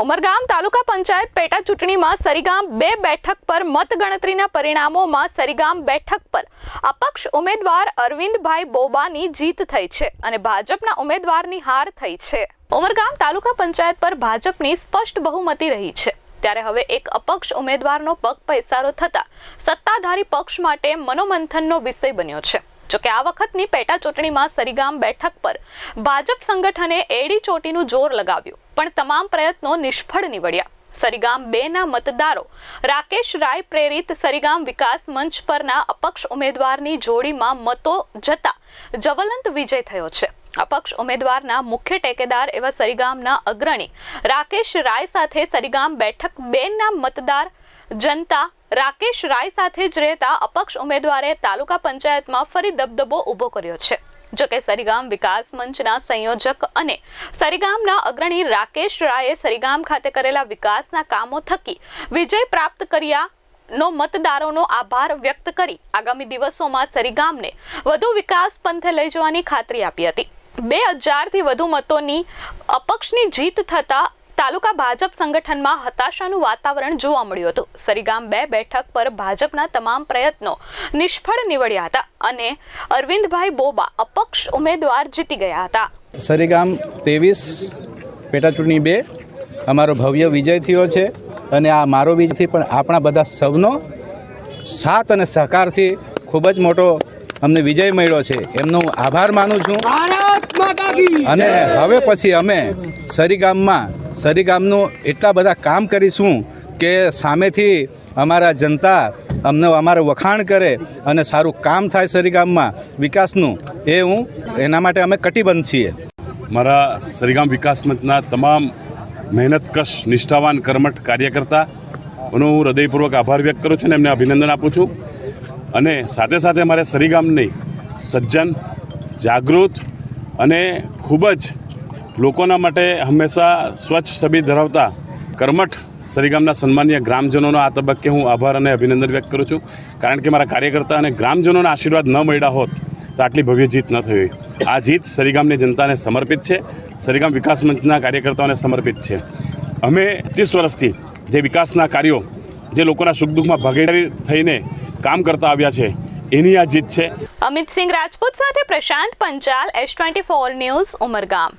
ઉમરગામ તાલુકા પંચાયત પેટા ચૂંટણીમાં સરીગામ બે બેઠક પર મતગણતરીના પરિણામોમાં સરીગામ બેઠક પર અપક્ષ ઉમેદવાર અરવિંદભાઈ બોબાની જીત થઈ છે અને ભાજપના ઉમેદવારની હાર થઈ છે. ઉમરગામ તાલુકા પંચાયત પર ભાજપની સ્પષ્ટ બહુમતી રહી છે. ત્યારે હવે એક અપક્ષ ઉમેદવારનો પગ પૈસારો થતા સત્તાધારી પક્ષ માટે મનોમંથનનો વિષય બન્યો છે. જોકે આ વખતની પેટા ચૂંટણીમાં સરીગામ બેઠક પર ભાજપ સંગઠને એડી ચોટીનું જોર લગાવ્યું, પણ તમામ પ્રયત્નો નિષ્ફળ નીવડ્યા. સરીગામ બે ના મતદારો રાકેશ રાય પ્રેરિત સરીગામ વિકાસ મંચ પરના અપક્ષ ઉમેદવારની જોડીમાં મતો જતા જવલંત વિજય થયો છે. અપક્ષ ઉમેદવારના મુખ્ય ટેકેદાર એવા સરીગામના અગ્રણી રાકેશ રાય સાથે સરીગામ બેઠક બે ના મતદાર જનતા રાકેશ રાય સાથે જ રહેતા અપક્ષ ઉમેદવારે તાલુકા પંચાયતમાં ફરી દબદબો ઊભો કર્યો છે. જોકે સરીગામ વિકાસ મંચના સંયોજક અને સરીગામના અગ્રણી રાકેશ રાયે સરીગામ ખાતે કરેલા વિકાસના કામો થકી વિજય પ્રાપ્ત કર્યા નો મતદારોનો આભાર વ્યક્ત કરી આગામી દિવસોમાં સરીગામને વધુ વિકાસ પંથે લઈ જવાની ખાતરી આપી હતી. બે હજારથી વધુ મતોની અપક્ષની જીત થતા તાલુકા ભાજપ સંગઠનમાં હતાશાનું વાતાવરણ જોવા મળ્યું હતું. સરીગામ બે બેઠક પર ભાજપના તમામ પ્રયત્નો નિષ્ફળ નીવડ્યા હતા અને અરવિંદભાઈ બોબા અપક્ષ ઉમેદવાર જીતી ગયા હતા. સરીગામ ત્રેવીસ પેટાચૂંટણી બે, અમારો ભવ્ય વિજય થયો છે અને આ મારો વિજયથી પણ આપણા બધા સૌનો સાથ અને સહકારથી ખૂબ જ મોટો અમને વિજય મળ્યો છે. એમનો હું આભાર માનું છું. અને હવે પછી અમે સરીગામમાં સરીગામનું એટલા બધા કામ કરીશું કે સામેથી અમારા જનતા અમને અમારું વખાણ કરે અને સારું કામ થાય સરીગામમાં વિકાસનું એ હું એના માટે અમે કટિબંધ છીએ. મારા સરીગામ વિકાસ મંચના તમામ મહેનતકશ નિષ્ઠાવાન કર્મઠ કાર્યકર્તા નો હું હૃદયપૂર્વક આભાર વ્યક્ત કરું છું અને એમને અભિનંદન આપું છું. અને સાથે સાથે મારે સરીગામની સજ્જન, જાગૃત અને ખૂબ જ લોકોના માટે હંમેશા સ્વચ્છ છબી ધરાવતા કર્મઠ સરીગામના સન્માનીય ગ્રામજનોનો આ તબક્કે હું આભાર અને અભિનંદન વ્યક્ત કરું છું. કારણ કે મારા કાર્યકર્તા અને ગ્રામજનોના આશીર્વાદ ન મળ્યા હોત તો આટલી ભવ્ય જીત ન થઈ. હોય આ જીત સરીગામની જનતાને સમર્પિત છે. સરીગામ વિકાસ મંચના કાર્યકર્તાઓને સમર્પિત છે. અમે પચીસ વર્ષથી જે વિકાસના કાર્યો, જે લોકોના સુખ દુઃખમાં ભાગીદારી થઈને કામ કરતા આવ્યા છે. એની આ જીત છે. અમિત સિંહ રાજપૂત સાથે Prashant Panchal S twenty four news, Umargam.